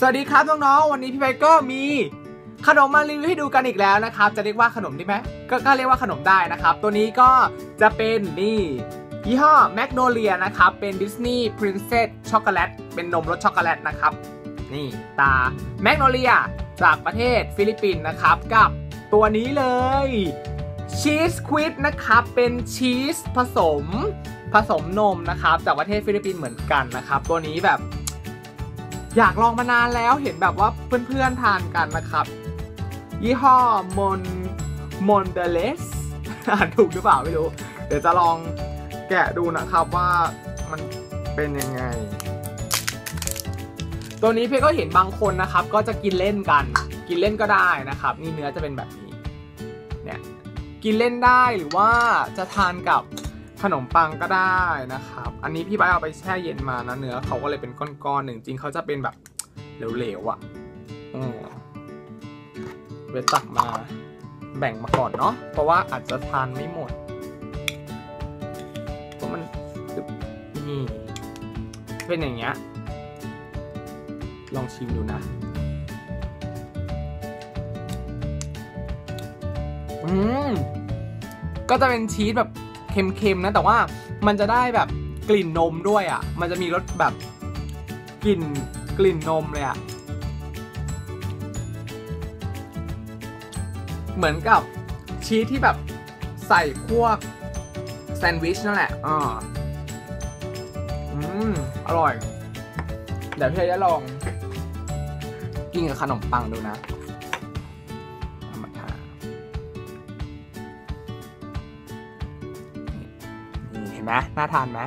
สวัสดีครับน้องๆ วันนี้พี่ไปก็มีขนมมารีวิวให้ดูกันอีกแล้วนะครับ จะเรียกว่าขนมได้ไหมกก็เรียกว่าขนมได้นะครับ ตัวนี้ก็จะเป็นนี่ยี่ห้อแมกโนเลียนะครับ เป็นดิสนีย์พรินเซสช็อกโกแลต เป็นนมรสช็อกโกแลตนะครับ นี่ตาแมกโนเลียจากประเทศฟิลิปปินส์นะครับ กับตัวนี้เลยชีสควิดนะครับ เป็นชีสผสมผสมนมนะครับ จากประเทศฟิลิปปินส์เหมือนกันนะครับ ตัวนี้แบบ อยากลองมานานแล้วเห็นแบบว่าเพื่อนๆทานกันนะครับ ยี่ห้อมอนมอนเดเลสอ่านถูกหรือเปล่าไม่รู้ เดี๋ยวจะลองแกะดูนะครับว่ามันเป็นยังไง ตัวนี้เพี่ก็เห็นบางคนนะครับ ก็จะกินเล่นกัน กินเล่นก็ได้นะครับ นี่เนื้อจะเป็นแบบนี้ เนี่ย กินเล่นได้หรือว่าจะทานกับ ขนมปังก็ได้นะครับ อันนี้พี่ใบเอาไปแช่เย็นมานะเนื้อเขาก็เลยเป็นก้อนๆหนึ่งจริงเขาจะเป็นแบบเหลวๆอะอืมเวตักมาแบ่งมาก่อนเนาะเพราะว่าอาจจะทานไม่หมดเพราะมันนี่เป็นอย่างเงี้ยลองชิมดูนะ อืม ก็จะเป็นชีสแบบ เค็มๆนะแต่ว่ามันจะได้แบบกลิ่นนมด้วยอะ่ะ มันจะมีรสแบบกลิ่นกลิ่นนมเลยอะ่ะ เหมือนกับชีสที่แบบใส่พวกแซนด์วิชนั่นแหละอ่าอืม อร่อย เดี๋ยวพี่จะลอง กินกับขนมปังดูนะ ไหมน่าทานไหม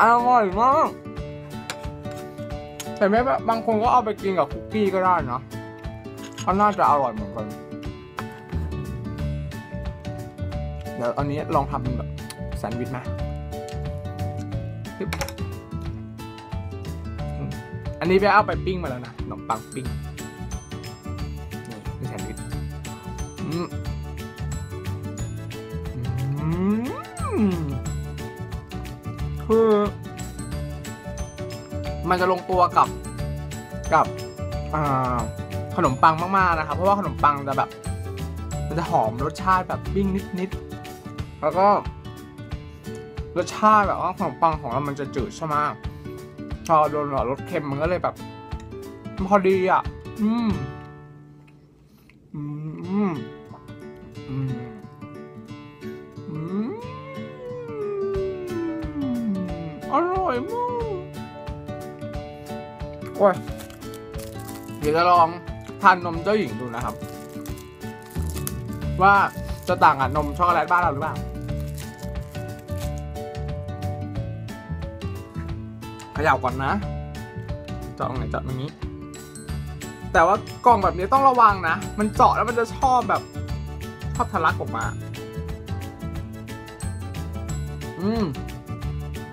อร่อยมากแต่ไม่บางคนก็เอาไปกินกับคุกกี้ก็ได้นะก็น่าจะอร่อยเหมือนกัน เดี๋ยวอันนี้ลองทำแบบแซนด์วิชนะปึ๊บอืม อันนี้ไปเอาไปปิ้งมาแล้วนะขนมปังปิ้งนี่นี่แซนด์วิชอืมอืมคือมันจะลงตัวกับกับขนมปังมากๆนะครับ เพราะว่าขนมปังจะแบบ มันจะหอมรสชาติแบบปิ้งนิดๆแล้วก็รสชาติแบบว่าขนมปังของเรามันจะจืดใช่ไหม พอโดนหลอดรสเค็มมันก็เลยแบบพอดีอะ อืม อืม อืม อืมอร่อยมากโอ้ยเดี๋ยวจะลองทานนมเจ้าหญิงดูนะครับ ว่าจะต่างกับนมช็อกโกแลตบ้านเราหรือเปล่า ขย่าก่อนนะเจาะตรงไหนเจาะตรงนี้ แต่ว่ากล่องแบบนี้ต้องระวังนะ มันเจาะแล้วมันจะชอบแบบชอบทะลักออกมา อืม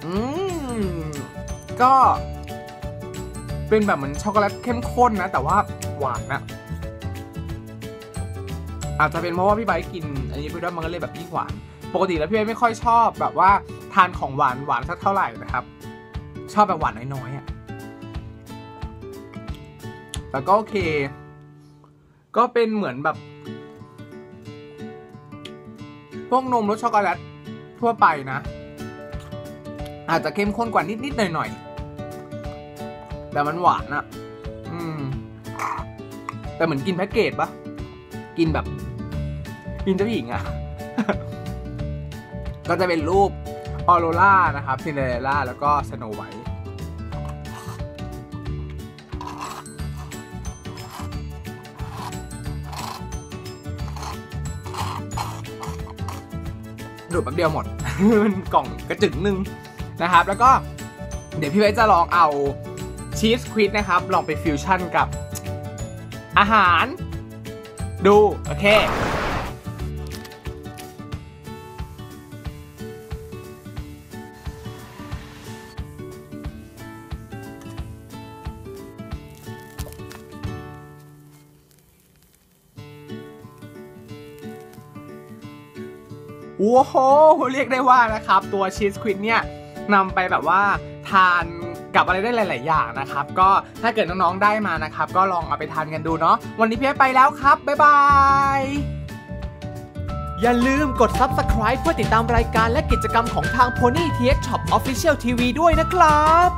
อืม ก็เป็นแบบเหมือนช็อกโกแลตเข้มข้นนะ แต่ว่าหวานนะอาจจะเป็นเพราะว่าพี่ไบกิน อันนี้ไปด้วยมันก็เลยแบบยิ่งหวาน ปกติแล้วพี่ไบไม่ค่อยชอบแบบว่าทานของหวานหวานสักเท่าไหร่นะครับ ชอบแบบหวานน้อยๆอะแต่ก็โอเค ก็เป็นเหมือนแบบ พวกนมรสช็อกโกแลตทั่วไปนะ อาจจะเข้มข้นกว่านิด ๆ หน่อย ๆ แต่มันหวานอะอืม แต่เหมือนกินแพ็กเกจปะกินแบบ กินเจ้าหญิงอะก็จะเป็นรูปออโรล่านะครับซินเดอเรลล่าแล้วก็สโนไวท์ ดูดแป๊บเดียวหมด มันกล่องกระจึงหนึ่งนะครับ แล้วก็เดี๋ยวพี่ไว้จะลองเอาชีสควิดนะครับ ลองไปฟิวชั่นกับอาหาร ดู โอเค โอ้โหเรียกได้ว่านะครับ ตัวชีสควินเนี่ยนำไปแบบว่าทานกับอะไรได้หลาย ๆ อย่างนะครับ ก็ถ้าเกิดน้อง ๆ ได้มานะครับ ก็ลองเอาไปทานกันดูเนาะวันนี้พี่ไปแล้วครับ บ๊ายบายอย่าลืมกด Subscribe เพื่อติดตามรายการและกิจกรรมของทาง Pony TX Shop Official TV ด้วยนะครับ